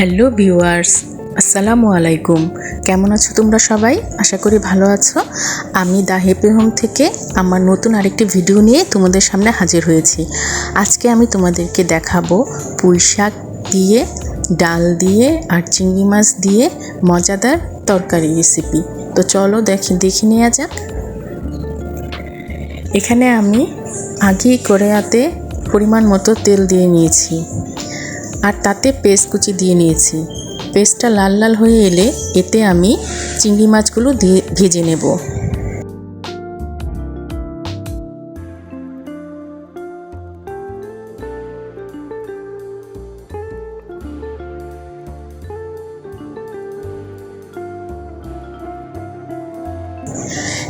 Hello viewers, আসসালামু আলাইকুম। কেমন আছো তোমরা সবাই? আশা করি ভালো আছো। আমি দা হ্যাপি হোম থেকে আমার নতুন আরেকটি ভিডিও নিয়ে তোমাদের সামনে হাজির হয়েছি। আজকে আমি তোমাদেরকে দেখাবো পুঁই শাক দিয়ে, ডাল দিয়ে আর চিংড়ি মাছ দিয়ে মজাদার তরকারি রেসিপি তো চলো দেখি, দেখে নেওয়া যাক। এখানে আমি আগেই কড়াইয়াতে পরিমাণ মতো তেল দিয়ে নিয়েছি। আর তাতে পেস্ট কুচি দিয়ে নিয়েছি। পেস্টটা লাল লাল হয়ে এলে এতে আমি চিংড়ি মাছগুলো ভেজে নেব।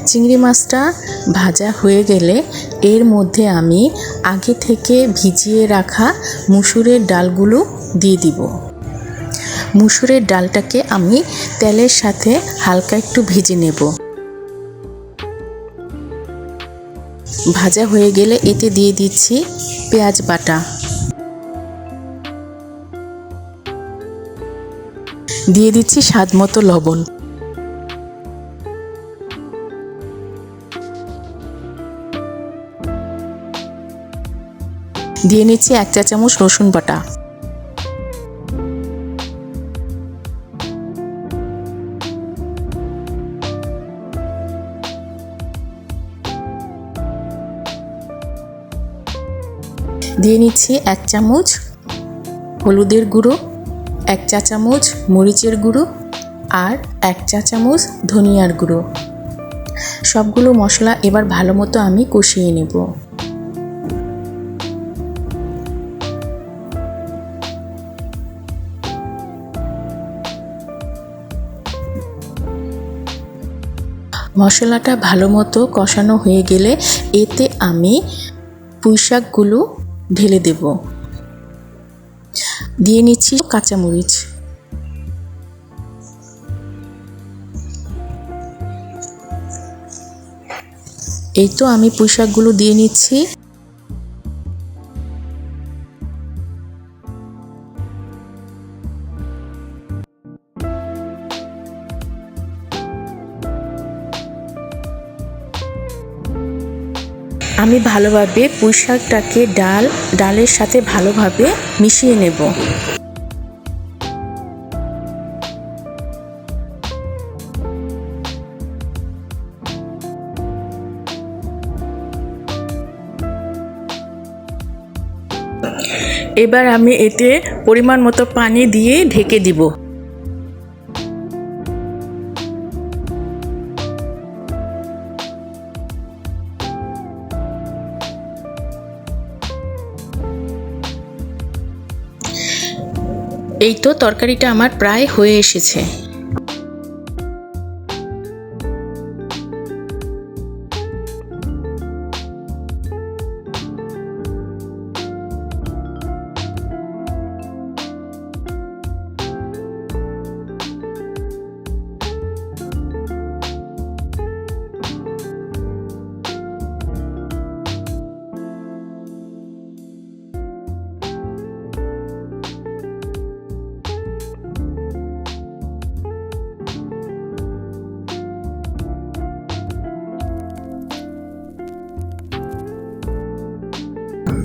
চিংড়ি মাছটা ভাজা হয়ে গেলে এর মধ্যে আমি আগে থেকে ভিজিয়ে রাখা মুসুরের ডালগুলো দিয়ে দিব। মুসুরের ডালটাকে আমি তেলের সাথে হালকা একটু ভেজে নেব। ভাজা হয়ে গেলে এতে দিয়ে দিচ্ছি পেঁয়াজ বাটা। দিয়ে দিচ্ছি স্বাদ মতো লবণ। দিয়ে নিচ্ছি এক চা চামচ রসুন বাটা। দিয়ে নিচ্ছি এক চামচ হলুদের গুঁড়ো, এক চা চামচ মরিচের গুঁড়ো আর এক চা চামচ ধনিয়ার গুঁড়ো। সবগুলো মশলা এবার ভালো মতো আমি কষিয়ে নেব। মশলাটা ভালো মতো কষানো হয়ে গেলে এতে আমি পুঁইশাকগুলো ঢেলে দেব। দিয়ে নিচ্ছি কাঁচামরিচ। এই তো আমি পুঁইশাকগুলো দিয়ে নিচ্ছি। আমি ভালোভাবে পুঁই শাকটাকে ডাল, ডালের সাথে ভালোভাবে মিশিয়ে নেব। এবার আমি এতে পরিমাণ মতো পানি দিয়ে ঢেকে দিব। এই তো তরকারিটা আমার প্রায় হয়ে এসেছে।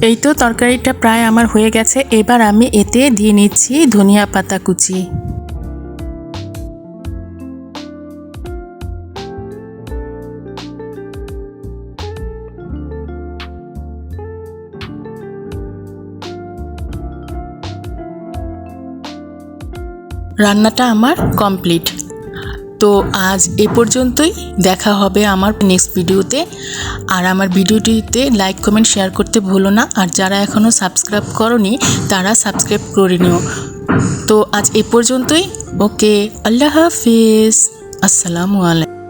এই তো তরকারিটা প্রায় আমার হয়ে গেছে, এবার আমি এতে দিয়ে নিচ্ছি ধনিয়া পাতা কুচি। রান্নাটা আমার কমপ্লিট। তো আজ এ পর্যন্তই। দেখা হবে আমার নেক্সট ভিডিওতে আর আমার ভিডিওটিতে লাইক কমেন্ট শেয়ার করতে ভুলো না। আর যারা এখনও সাবস্ক্রাইব করনি, তারা সাবস্ক্রাইব করে নিও। তো আজ এ পর্যন্তই। ওকে আল্লাহ হাফিজ। আসসালামু আলাইকুম